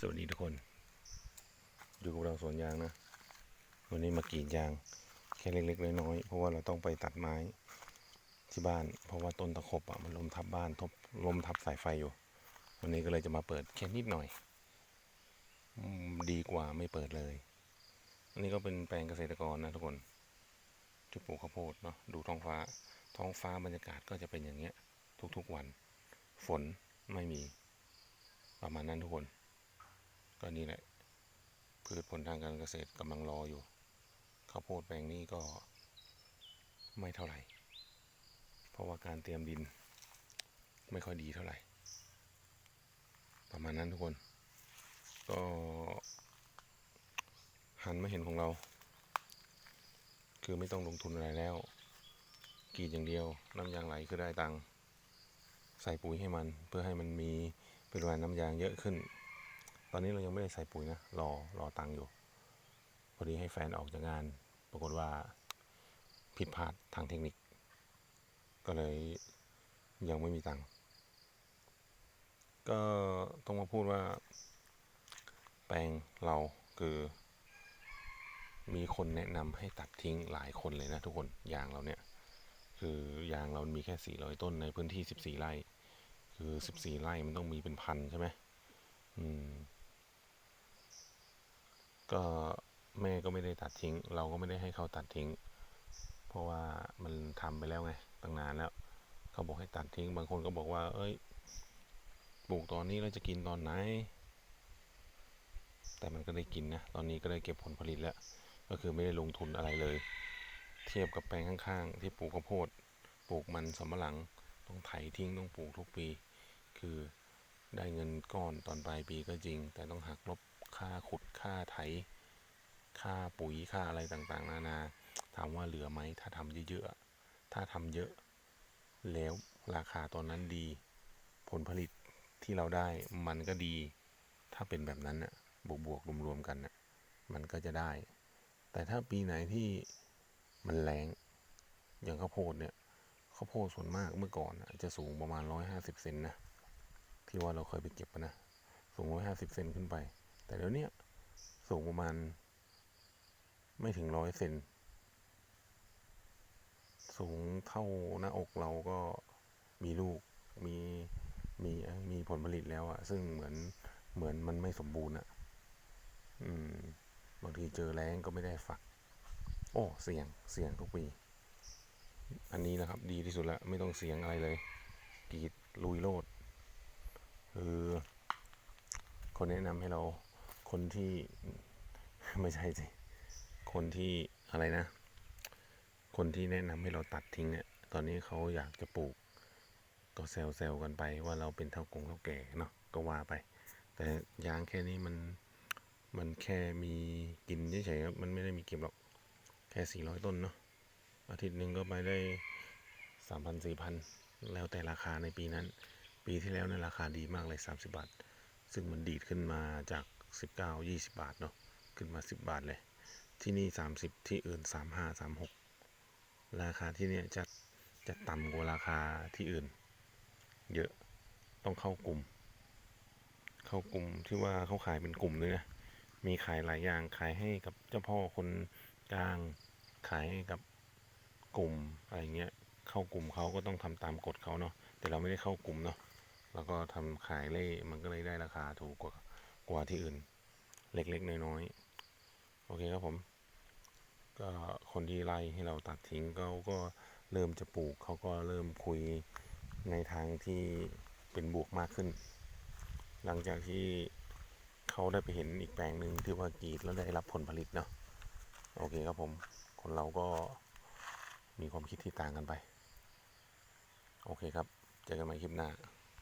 สวัสดีทุกคน อยู่กับเราสวนยางนะ วันนี้มากรีดยางแค่เล็กๆน้อยๆเพราะว่าเราต้องไปตัดไม้ที่บ้าน เพราะว่าต้นตะขบอะมันล้มทับบ้านทบล้มทับสายไฟอยู่ วันนี้ก็เลยจะมาเปิดแค่นิดหน่อยอดีกว่าไม่เปิดเลยอันนี้ก็เป็นแปลงเกษตรกรนะทุกคนจะปลูกข้าวโพดเนาะดูท้องฟ้า ท้องฟ้าบรรยากาศก็จะเป็นอย่างเงี้ย ทุกๆวัน ฝนไม่มี ประมาณนั้นทุกคน ก็นี่แหละพืชผลทางการเกษตรกำลังรออยู่ ข้าวโพดแปลงนี้ก็ไม่เท่าไหร่ เพราะว่าการเตรียมดินไม่ค่อยดีเท่าไหร่ ประมาณนั้นทุกคน ก็หันมาเห็นของเรา คือไม่ต้องลงทุนอะไรแล้วกรีดอย่างเดียว น้ำยางไหลคือได้ตังค์ใส่ปุ๋ยให้มันเพื่อให้มันมีปริมาณน้ำยางเยอะขึ้น ตอนนี้เรายังไม่ได้ใส่ปุ๋ยนะรอรอตังค์อยู่ พอดีให้แฟนออกจากงาน ปรากฏว่าผิดพลาดทางเทคนิค ก็เลยยังไม่มีตังค์ก็ต้องมาพูดว่า แปลงเราคือ มีคนแนะนำให้ตัดทิ้งหลายคนเลยนะทุกคนยางเราเนี่ยคือยางเรามีแค่ 400 ต้นในพื้นที่ 14 ไร่ คือ 14 ไร่ มันต้องมีเป็นพันใช่ไหมอืม ก็แม่ก็ไม่ได้ตัดทิ้ง เราก็ไม่ได้ให้เขาตัดทิ้ง เพราะว่ามันทำไปแล้วไงตั้งนานแล้วเขาบอกให้ตัดทิ้ง บางคนก็บอกว่า เอ้ยปลูกตอนนี้เราจะกินตอนไหน แต่มันก็ได้กินนะ ตอนนี้ก็ได้เก็บผลผลิตแล้ว ก็คือไม่ได้ลงทุนอะไรเลย เทียบกับแปลงข้างๆ ที่ปลูกข้าวโพด ปลูกมันสำปะหลัง ต้องไถทิ้ง ต้องปลูกทุกปี คือได้เงินก้อนตอนปลายปีก็จริง แต่ต้องหักลบ ค่าขุดค่าไถ ค่าปุ๋ยค่าอะไรต่างๆ นานาถามว่าเหลือไหมถ้าทำเยอะๆถ้าทำเยอะ แล้วราคาตอนนั้นดี ผลผลิตที่เราได้มันก็ดี ถ้าเป็นแบบนั้นน่ะบวกๆรวมๆกันน่ะมันก็จะได้ แต่ถ้าปีไหนที่มันแรงอย่างข้าวโพดเนี่ยข้าวโพดส่วนมากเมื่อก่อนจะสูงประมาณร้อยห้าสิบเซนนะ ที่ว่าเราเคยไปเก็บนะ สูงร้อยห้าสิบเซนขึ้นไป แต่เดี๋ยวเนี้ยสูงประมาณ ไม่ถึงร้อยเซนสูงเท่าหน้าอกเราก็มีลูกมีมีมีผลผลิตแล้วอะซึ่งเหมือนเหมือนมันไม่สมบูรณ์อะอืม บางทีเจอแรงก็ไม่ได้ฝัก โอ้ เสี่ยงเสี่ยงทุกปี อันนี้นะครับ ดีที่สุดละไม่ต้องเสียงอะไรเลยกรีดลุยโลดคือคนแนะนำให้เรา คนที่ไม่ใช่สิคนที่อะไรนะ คนที่แนะนำให้เราตัดทิ้งเนี่ยตอนนี้เขาอยากจะปลูก ก็แซวๆกันไปว่าเราเป็นเท่ากงเท่าแก่เนาะก็ว่าไป แต่ยางแค่นี้มันมันแค่มีกินเฉยๆครับมันไม่ได้มีเก็บหรอกแค่สี่ร้อยต้นเนาะอาทิตย์หนึ่งก็ไปได้สามพันสี่พันแล้วแต่ราคาในปีนั้น ปีที่แล้วเนี่ยราคาดีมากเลยสามสิบาท ซึ่งมันดีดขึ้นมาจาก สิบเก้ายี่สิบาทเนาะขึ้นมาสิบบาทเลย ที่นี่สามสิบที่อื่นสามห้าสามหกราคาที่เนี่ยจะจะต่ำกว่าราคาที่อื่น เยอะต้องเข้ากลุ่ม เข้ากลุ่มที่ว่าเขาขายเป็นกลุ่มด้วยนะมีขายหลายอย่างขายให้กับเจ้าพ่อคนกลางขายให้กับกลุ่มอะไรเงี้ยเข้ากลุ่มเขาก็ต้องทำตามกฎเขาเนาะแต่เราไม่ได้เข้ากลุ่มเนาะแล้วก็ทำขายเล่มันก็เลยได้ราคาถูกกว่า กว่าที่อื่น เล็กๆ น้อยๆ โอเคครับผม ก็คนที่ไล่ให้เราตัดทิ้งเขาก็เริ่มจะปลูกเขาก็เริ่มคุยในทางที่เป็นบวกมากขึ้น หลังจากที่เขาได้ไปเห็นอีกแปลงหนึ่งที่ว่ากรีดแล้วได้รับผลผลิตเนาะโอเคครับผม คนเราก็มีความคิดที่ต่างกันไป โอเคครับ เจอกันใหม่คลิปหน้า